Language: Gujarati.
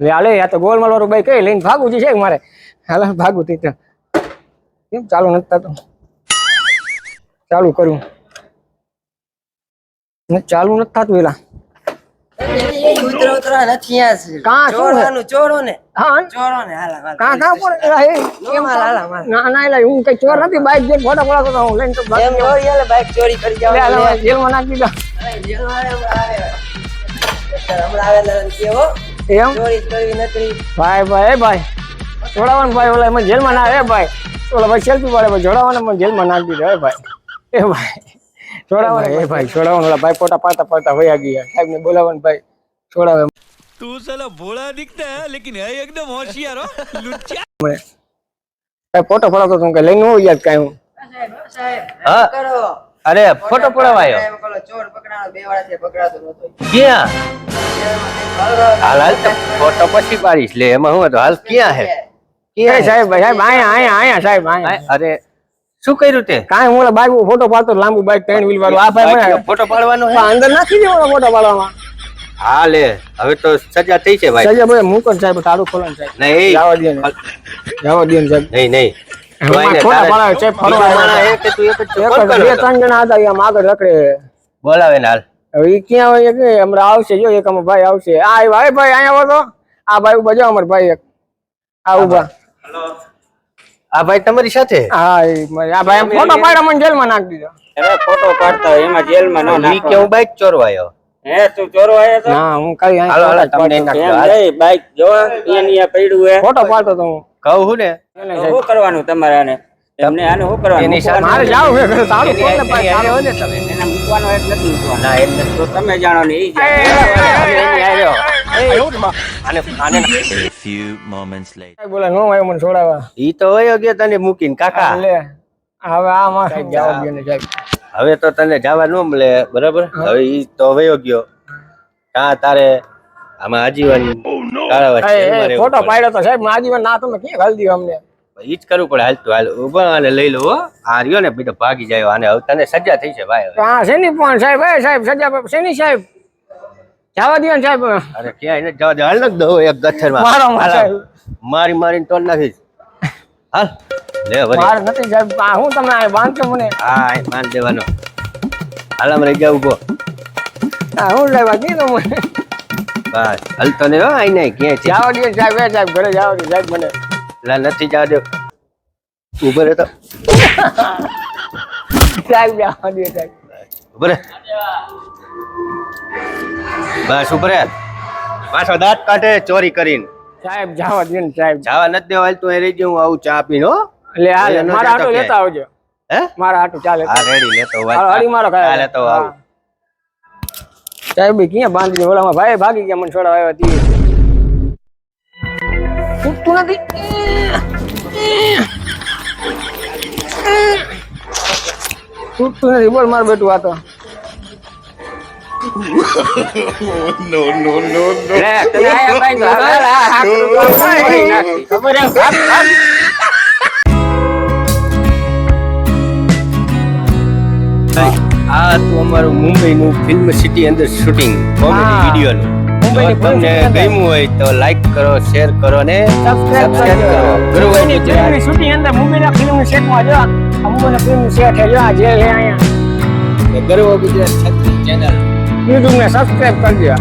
હાલે આ તો ગોલમાલ વાળું બાઈક કઈ લઈને ભાગવું છે મારે. હાલ ભાગવું તે કેમ ચાલુ નથી તો ચાલુ કર્યું ચાલુ નથી થતું પેલા કરી જેલમાં નાખી દીધા એમ? ભાઈ ભાઈ એ ભાઈ જોડાવાનું ભાઈ ઓલા એમાં જેલમાં ના હે ભાઈ. ઓલા ભાઈ સેલ્ફી પાડે ભાઈ જોડાવાનું મને જેલમાં ના દીધો હે ભાઈ. એ ભાઈ જોડાવાનું એ ભાઈ જોડાવાનું ઓલા ભાઈ ફોટા પાડતા પાડતા વયા ગયા. સાહેબ ને બોલાવાનું ભાઈ છોડાવે તું સાલા ભોળા દિખતા લેકિન હે એકદમ હોશિયાર હો. લુચ્ચા. ભાઈ ફોટો ફોટો તો તું કે લઈને હું યાદ કાઈ હું? સાહેબ હા. કરો. અરે ફોટો પડાવાયો. ચોર પકડાયો બે વાળાથી પકડાતો નતો ક્યાં? હાલ હાલ ફોટો પછી પાડીશ. લે એમાં હું હતો? હાલ ક્યાં હે? ક્યાં સાહેબ સાહેબ આયા આયા આયા સાહેબ અરે શું કર્યું તે? કાંઈ હું બાઈક ફોટો પાડતો લાંબુ બાઈક ત્રણ વ્હીલ વાળું. આ ભાઈ ફોટો પાડવાનો અંદર નાખી દેવાનો ફોટો પાડવામાં. હા લે હવે તો સજા થઈ છે ભાઈ. સજા ભાઈ મૂકો સાહેબ તારું ખોલો સાહેબ. નહીં જવા દે જવા દે સાહેબ. નહીં નહીં. બોલાવે ને હાલ. હવે ક્યાં હોય કે હમણાં આવશે જો એક અમારો ભાઈ આવશે. આ આવ્યો એ ભાઈ અહીંયા આવો તો. આ ભાઈ ઊભા જો અમાર ભાઈ એક. આ ઊભા આ ભાઈ તમારી સાથે? હા આ ભાઈ ફોટો પાડ્યો મને જેલમાં નાખી દીધો. અરે ફોટો પાડતા એમાં જેલમાં ન નાખો કે હું બાઈક ચોરવાયો? હે તું ચોરવાયો આવ્યો તો? ના હું કઈ હાલો હાલો તમને નાખો. બાઈક જો અહીંયા અહીંયા પડ્યું હે. ફોટો પાડતો તો હું. કહું હું ને શું કરવાનું તમારે આને તમને આને શું કરવાનું મારે જાવું છે ઘરે તાળું એની- ખોલ ને. હોય તમે એને મૂકવાનો એક નથી મૂકવાનો ના એમ તો તમે જાણો ને ઈ એ, જાણે. એ, એ, એની એ, હારે હો. એ, એવું આને આને A few moments later ભાઈ નો આવ્યો મને છોડાવવા ઈ તો વયો ગયો તને મૂકીને કાકા લે હવે આ માં ને હવે તો તને જવા ન મળે બરાબર હવે ઈ તો વયો ગયો કા તારે આમાં આજીવન ફોટો પાડ્યો તો સાહેબ આજીવન ના તમે ક્યાં ઘાલી દીધો અમને? ઈ જ કરવું પડે હાલ તું હાલ ઊભા અને લઈ લો હો. આ રહ્યો ને બીજો ભાગી જાય આને હવે તને સજા થઈ છે ભાઈ હા શેની પણ સાહેબ એ સાહેબ સજા શેની સાહેબ? જવા દો ને સાહેબ. અરે ક્યાંય નથી જવા દે હાલ ન દો એક ગથ્થરમાં મારો મારી. મારીને તોડ નાખીશ. હાલ લે વરી માર નથી સાહેબ. આ હું તમને આ બાંધશો મને? હા માન દેવાનો. હાલ આમ રહી ગયા ઊભો હા હું લેવા કીધું મને? બસ. હલતો ને હો આઈ નહીં કે જાવ દે સાહેબ એ સાહેબ ઘરે જાવ દે સાહેબ મને. લા નથી જાવ દે. ઊભો રહે તો. સાહેબ જાવ દે સાહેબ. ઊભો રહે. બસ ઊભો રહે. પાછો દાંત કાઢે ચોરી કરીને. સાહેબ જાવા દે ને સાહેબ. જવા નથી દેવા હાલ તું અહીં રહી હું આવું ચા પીને હો. લે હાલ મારા આટો લેતા આવજો. હે? મારા આટો ચાલે. હા રેડી લેતો આવું. હાલ મારો કાલે લેતો આવું. સાહેબ ક્યાં બાંધી ઓલામાં ભાઈ ભાગી ગયા મને છોડાવવા આવ્યા તી ઉઠતું નથી. ઉઠતું નથી. બોલ માર બેટું આ તો લે, તને આયા ભાઈ હવે આ. ખબર? આ તો અમારું મુંબઈનું ફિલ્મ સિટી અંદર શૂટિંગ કોમેડી. વિડીયોનું તમને. ગમ્યું હોય તો લાઈક કરો શેર કરો ને સબસ્ક્રાઇબ કરો. મુંબઈની ફિલ્મની શૂટિંગ અંદર મુંબઈના ફિલ્મની સેટમાં જો. આ મુંબઈના ફિલ્મની સેટ છે જો. આ જે છે અહીંયા. ગર્વ ગુજરાત છત્રી ચેનલ યુટ્યુબને સબસ્ક્રાઇબ કરજો.